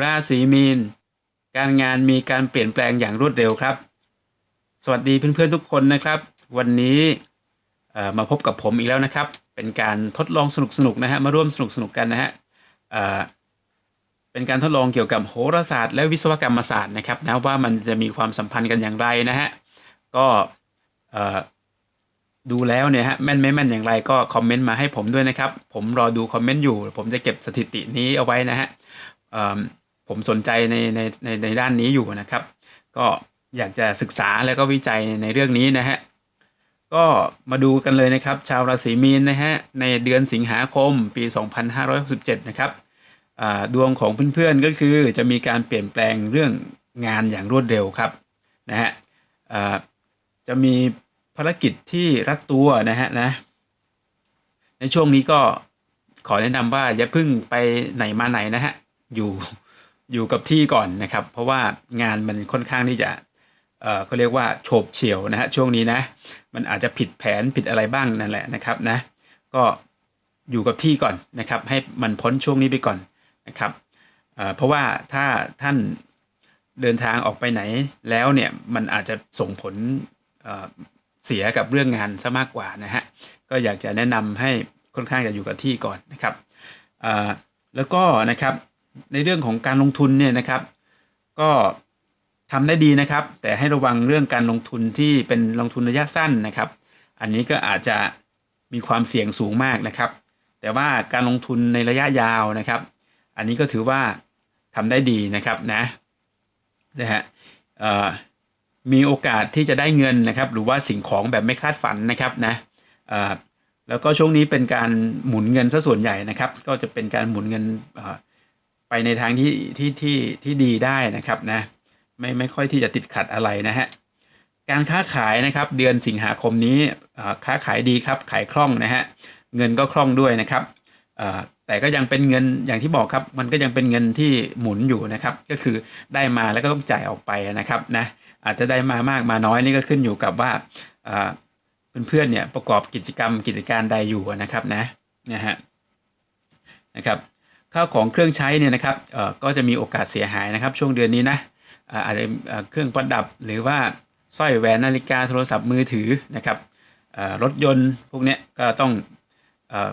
ราศีมีน การงานมีการเปลี่ยนแปลงอย่างรวดเร็วครับ สวัสดีเพื่อนๆทุกคนนะครับ วันนี้มาพบกับผมอีกแล้วนะครับ เป็นการทดลองสนุกๆนะฮะมาร่วมสนุกๆกันนะฮะเป็นการทดลองเกี่ยวกับโหราศาสตร์และวิศวกรรมศาสตร์นะครับนะว่ามันจะมีความสัมพันธ์กันอย่างไรนะฮะก็ดูแล้วเนี่ยฮะแม่นไม่แม่นอย่างไรก็คอมเมนต์มาให้ผมด้วยนะครับ ผมรอดูคอมเมนต์อยู่ ผมจะเก็บสถิตินี้เอาไว้นะฮะเอิ่ม ผมสนใจในในในในด้านนี้อยู่นะครับ ก็อยากจะศึกษาแล้วก็วิจัยในเรื่องนี้นะฮะก็มาดูกันเลยนะครับ ชาวราศีมีนนะฮะในเดือนสิงหาคมปี 2567 นะครับดวงของเพื่อนๆก็คือจะมีการเปลี่ยนแปลงเรื่องงานอย่างรวดเร็วครับนะฮะจะมีภารกิจที่รัดตัวนะฮะนะในช่วงนี้ก็ขอแนะนำว่าอย่าพิ่งไปไหนมาไหนนะฮะอยู่ อยู่กับที่ก่อนนะครับ เพราะว่างานมันค่อนข้างที่จะเอ่อเขาเรียกว่าโฉบเฉี่ยวนะฮะช่วงนี้นะ มันอาจจะผิดแผนผิดอะไรบ้างนั่นแหละนะครับนะ ก็อยู่กับที่ก่อนนะครับ ให้มันพ้นช่วงนี้ไปก่อนนะครับเอ่อเพราะว่าถ้าท่านเดินทางออกไปไหนแล้วเนี่ยมันอาจจะส่งผลเเสียกับเรื่องงานซะมากกว่านะฮะก็อยากจะแนะนำให้ค่อนข้างจะอยู่กับที่ก่อนนะครับแล้วก็นะครับ ในเรื่องของการลงทุนเนี่ยนะครับ ก็ทำได้ดีนะครับ แต่ให้ระวังเรื่องการลงทุนที่เป็นลงทุนระยะสั้นนะครับ อันนี้ก็อาจจะมีความเสี่ยงสูงมากนะครับ แต่ว่าการลงทุนในระยะยาวนะครับ อันนี้ก็ถือว่าทำได้ดีนะครับนะนะฮะเอ่อมีโอกาสที่จะได้เงินนะครับ หรือว่าสิ่งของแบบไม่คาดฝันนะครับนะเออแล้วก็ช่วงนี้เป็นการหมุนเงินซะส่วนใหญ่นะครับ ก็จะเป็นการหมุนเงินอ ไปในทางที่ที่ที่ที่ดีได้นะครับนะไม่ไม่ค่อยที่จะติดขัดอะไรนะฮะการค้าขายนะครับเดือนสิงหาคมนี้ค้าขายดีครับขายคล่องนะฮะเงินก็คล่องด้วยนะครับแต่ก็ยังเป็นเงินอย่างที่บอกครับ มันก็ยังเป็นเงินที่หมุนอยู่นะครับ ก็คือได้มาแล้วก็ต้องจ่ายออกไปนะครับนะอาจจะได้มามากมาน้อยนี่ก็ขึ้นอยู่กับว่าอ่าเพื่อนๆเนี่ยประกอบกิจกรรมกิจการใดอยู่นะครับนะนะฮะนะครับ ข้าวของเครื่องใช้เนี่ยนะครับก็จะมีโอกาสเสียหายนะครับ ช่วงเดือนนี้นะอาจจะเครื่องประดับหรือว่าสร้อยแหวนนาฬิกาโทรศัพท์มือถือนะครับรถยนต์พวกนี้ก็ต้อง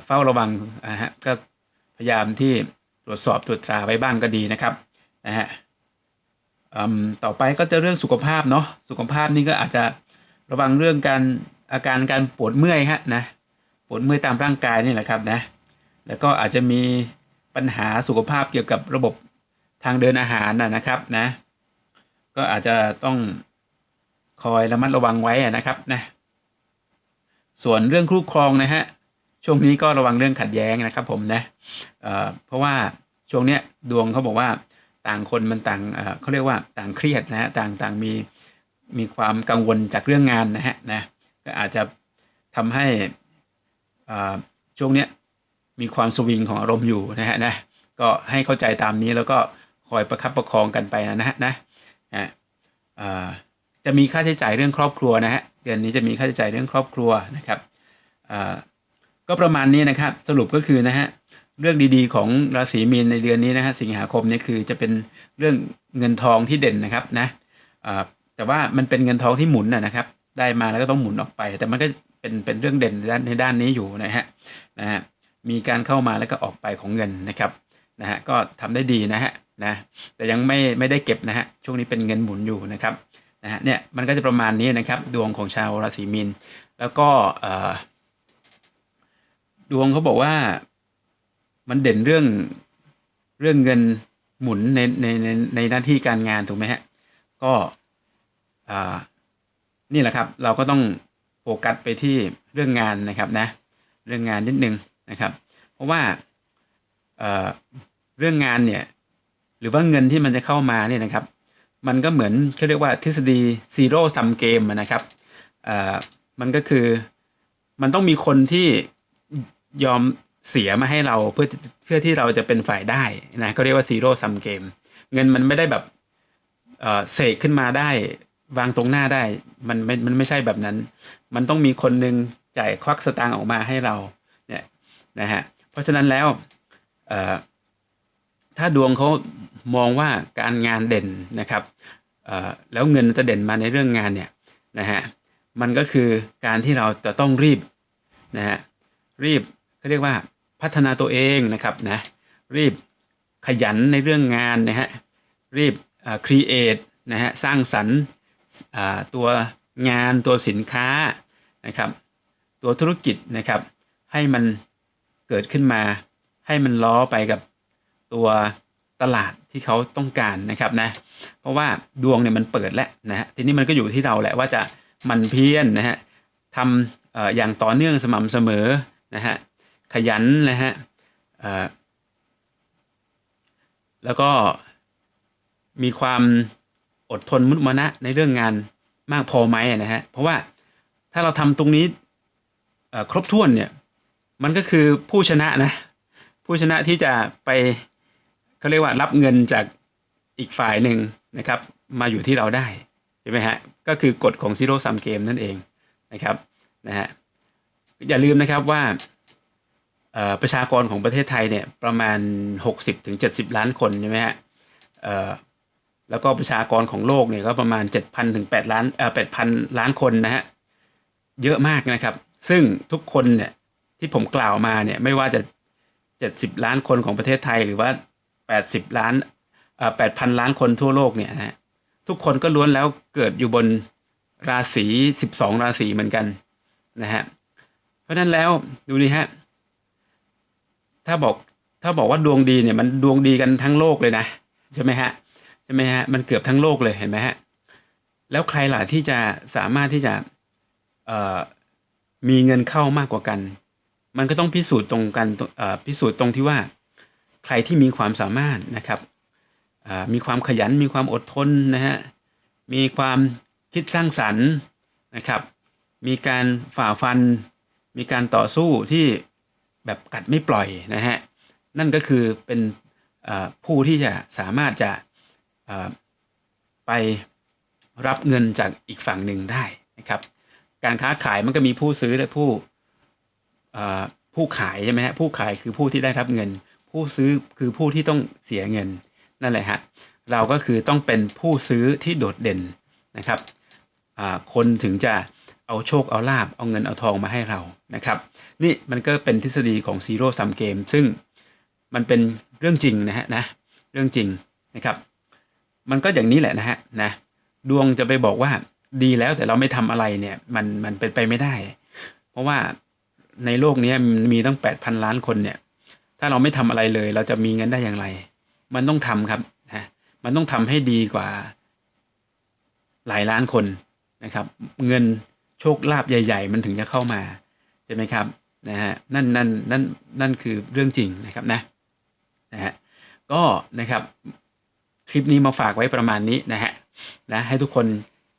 เฝ้าระวังนะฮะก็พยายามที่ตรวจสอบตรวจตราไว้บ้างก็ดีนะครับนะฮะต่อไปก็จะเรื่องสุขภาพเนาะสุขภาพนี่ก็อาจจะระวังเรื่องการอาการการปวดเมื่อยฮะนะปวดเมื่อยตามร่างกายนี่แหละครับนะแล้วก็อาจจะมี ปัญหาสุขภาพเกี่ยวกับระบบทางเดินอาหารนะนะครับนะ ก็อาจจะต้องคอยระมัดระวังไว้นะครับนะส่วนเรื่องคู่ครองนะฮะช่วงนี้ก็ระวังเรื่องขัดแย้งนะครับ ผมนะเเพราะว่าช่วงเนี้ยดวงเขาบอกว่าต่างคนมันต่างเเขาเรียกว่าต่างเครียดนะฮะต่างต่างมีมีความกังวลจากเรื่องงานนะฮะนะก็อาจจะทำให้อ่าช่วงเนี้ย มีความสวิงของอารมณ์อยู่นะฮะนะก็ให้เข้าใจตามนี้แล้วก็คอยประคับประคองกันไปนะฮะนะนะอ่าจะมีค่าใช้จ่ายเรื่องครอบครัวนะฮะเดือนนี้จะมีค่าใช้จ่ายเรื่องครอบครัวนะครับอ่าก็ประมาณนี้นะครับสรุปก็คือนะฮะเรื่องดีๆ ของราศีมีนในเดือนนี้นะฮะสิงหาคมนี้คือจะเป็นเรื่องเงินทองที่เด่นนะครับนะอ่าแต่ว่ามันเป็นเงินทองที่หมุนนะนะครับ ได้มาแล้วก็ต้องหมุนออกไป แต่มันก็เป็นเป็นเรื่องเด่นในด้านในด้านนี้อยู่นะฮะนะฮะ มีการเข้ามาแล้วก็ออกไปของเงินนะครับนะฮะก็ทำได้ดีนะฮะนะแต่ยังไม่ไม่ได้เก็บนะฮะช่วงนี้เป็นเงินหมุนอยู่นะครับนะฮะเนี่ยมันก็จะประมาณนี้นะครับ ดวงของชาวราศีมีนแล้วก็ดวงเขาบอกว่ามันเด่นเรื่องเรื่องเงินหมุนในในในในหน้าที่การงานถูกไหมฮะก็อ่านี่แหละครับเราก็ต้องโฟกัสไปที่เรื่องงานนะครับนะเรื่องงานนิดนึงนะครับ เพราะว่าเเรื่องงานเนี่ยหรือว่าเงินที่มันจะเข้ามาเนี่ยนะครับ มันก็เหมือนเขาเรียกว่าทฤษฎีซีโร่ซัมเกมนะครับมันก็คือมันต้องมีคนที่ยอมเสียมาให้เราเพื่อเพื่อที่เราจะเป็นฝ่ายได้นะก็เรียกว่าซีโร่ซัมเกมเงินมันไม่ได้แบบเสกขึ้นมาได้วางตรงหน้าได้ มันไม่มันไม่ใช่แบบนั้น มันต้องมีคนหนึ่งจ่ายควักสตางค์ออกมาให้เราเนี่ยนะฮะ ราะฉะนั้นแล้วถ้าดวงเขามองว่าการงานเด่นนะครับแล้วเงินจะเด่นมาในเรื่องงานเนี่ยนะฮะมันก็คือการที่เราจะต้องรีบนะฮะรีบเขาเรียกว่าพัฒนาตัวเองนะครับนะรีบขยันในเรื่องงานนะฮะรีบครีเอทนะฮะสร้างสรรค์ตัวงานตัวสินค้านะครับ ตัวธุรกิจนะครับให้มัน เกิดขึ้นมาให้มันล้อไปกับตัวตลาดที่เขาต้องการนะครับนะ เพราะว่าดวงเนี่ยมันเปิดแล้วนะฮะทีนี้มันก็อยู่ที่เราแหละว่าจะมันเพี้ยรนะฮะทำอออย่างต่อเนื่องสม่ำเสมอนะฮะขยันนะฮะแล้วก็มีความอดทนมุตมนะในเรื่องงานมากพอไหมนะฮะเพราะว่าถ้าเราทำตรงนี้ครบถ้วนเนี่ย มันก็คือผู้ชนะนะ ผู้ชนะที่จะไปเขาเรียกว่ารับเงินจากอีกฝ่ายหนึ่งนะครับ มาอยู่ที่เราได้ใช่ไหมฮะก็คือกฎของ Zero Sum Game นั่นเองนะครับนะฮะอย่าลืมนะครับว่าประชากรของประเทศไทยเนี่ยประมาณ 60-70 ล้านคนใช่ไหมฮะแล้วก็ประชากรของโลกเนี่ยก็ประมาณ 7,000ถึง8ล้านเอ่อ8,000 ล้านคนนะฮะเยอะมากนะครับ ซึ่งทุกคนเนี่ย ที่ผมกล่าวมาเนี่ยไม่ว่าจะ 70 ล้านคนของประเทศไทยหรือว่า 80 ล้านเอ่อ8,000 ล้านคนทั่วโลกเนี่ยนะฮะทุกคนก็ล้วนแล้วเกิดอยู่บนราศี 12 ราศีเหมือนกันนะฮะเพราะนั้นแล้วดูนี่ฮะถ้าบอกถ้าบอกว่าดวงดีเนี่ยมันดวงดีกันทั้งโลกเลยนะใช่ไหมฮะใช่ไหมฮะมันเกือบทั้งโลกเลยเห็นไหมฮะแล้วใครล่ะที่จะสามารถที่จะมีเงินเข้ามากกว่ากัน มันก็ต้องพิสูจน์ตรงกันพิสูจน์ตรงที่ว่าใครที่มีความสามารถนะครับมีความขยันมีความอดทนนะฮะมีความคิดสร้างสรรค์นะครับ มีการฝ่าฟัน มีการต่อสู้ที่แบบกัดไม่ปล่อยนะฮะนั่นก็คือเป็นผู้ที่จะสามารถจะไปรับเงินจากอีกฝั่งหนึ่งได้นะครับ การค้าขายมันก็มีผู้ซื้อและผู้ ผู้ขายใช่ไหมฮะผู้ขายคือผู้ที่ได้รับเงิน ผู้ซื้อคือผู้ที่ต้องเสียเงินนั่นแหละฮะเราก็คือต้องเป็นผู้ซื้อที่โดดเด่นนะครับคนถึงจะเอาโชคเอาลาบเอาเงินเอาทองมาให้เรานะครับนี่มันก็เป็นทฤษฎีของ Zero Sum Game ซึ่งมันเป็นเรื่องจริงนะฮะนะเรื่องจริงนะครับ มันก็อย่างนี้แหละนะฮะนะดวงจะไปบอกว่าดีแล้วแต่เราไม่ทำอะไรเนี่ยมันมันเป็นไปไม่ได้ เพราะว่า ในโลกนี้มีตั้ง8,000ล้านคนเนี่ย ถ้าเราไม่ทำอะไรเลย เราจะมีเงินได้อย่างไร มันต้องทำครับนะมันต้องทำให้ดีกว่าหลายล้านคนนะครับ เงินโชคลาภใหญ่ ๆ มันถึงจะเข้ามาใช่ไหมครับนะฮะนั่นนั่นนั่นนั่นคือเรื่องจริงนะครับนะนะฮะก็นะครับคลิปนี้มาฝากไว้ประมาณนี้นะฮะนะให้ทุกคน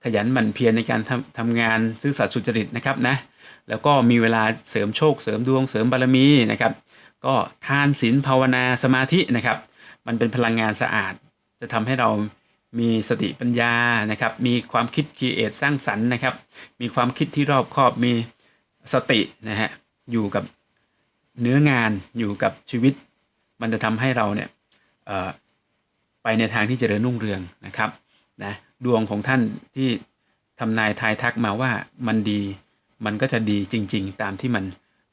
ขยันหมั่นเพียรในการทำทำงานซื่อสัตย์สุจริตนะครับนะ แล้วก็มีเวลาเสริมโชคเสริมดวงเสริมบารมีนะครับ ก็ทานศีลภาวนาสมาธินะครับ มันเป็นพลังงานสะอาด จะทำให้เรามีสติปัญญานะครับ มีความคิดครีเอทสร้างสรรค์นะครับ มีความคิดที่รอบคอบมีสตินะฮะอยู่กับเนื้องานอยู่กับชีวิต มันจะทำให้เราเนี่ยไปในทางที่เจริญรุ่งเรืองนะครับนะดวงของท่านที่ทำนายทายทักมาว่ามันดี มันก็จะดีจริง ๆ ตามที่มัน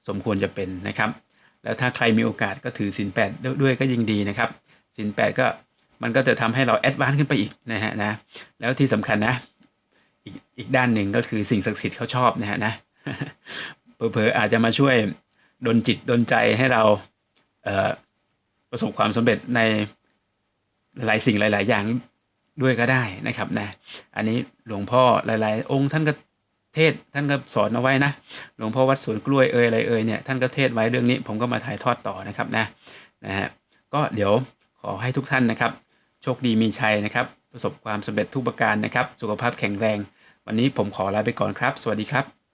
สมควรจะเป็นนะครับ แล้วถ้าใครมีโอกาสก็ถือศีลแปดด้วยก็ยิ่งดีนะครับศีลแปดก็มันก็จะทำให้เราแอดวานซ์ขึ้นไปอีกนะฮะนะแล้วที่สำคัญนะอีกอีกด้านหนึ่งก็คือสิ่งศักดิ์สิทธิ์เขาชอบนะฮะนะเผลอๆอาจจะมาช่วยดลจิตดลใจให้เราเประสบความสำเร็จในหลายสิ่งหลาย ๆ อย่างด้วยก็ได้นะครับนะอันนี้หลวงพ่อหลาย ๆ องค์ท่านก็ เทศท่านก็สอนเอาไว้นะ หลวงพ่อวัดสวนกล้วยเอ่ยอะไรเอ่ยเนี่ยท่านก็เทศไว้เรื่องนี้ ผมก็มาถ่ายทอดต่อนะครับนะนะฮะก็เดี๋ยวขอให้ทุกท่านนะครับ โชคดีมีชัยนะครับ ประสบความสำเร็จทุกประการนะครับ สุขภาพแข็งแรง วันนี้ผมขอลาไปก่อนครับ สวัสดีครับ